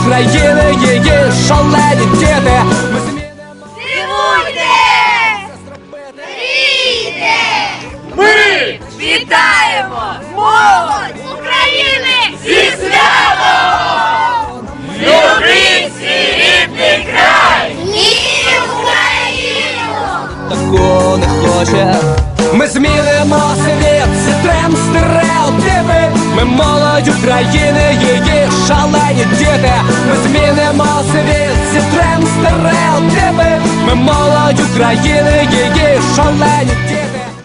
України, її шалені діти Ми змінимо Дивуйте! Рійте! Ми Вітаємо! Молодь України зі святом! любіть свій рідний край! І Україну! такого не хоче. Ми змінимо світ, зітрем стереотипи. Ми молодь України, її шалені діти. Ми змінимо світ, зітрем стереотипи. Ми молодь України, її шалені діти.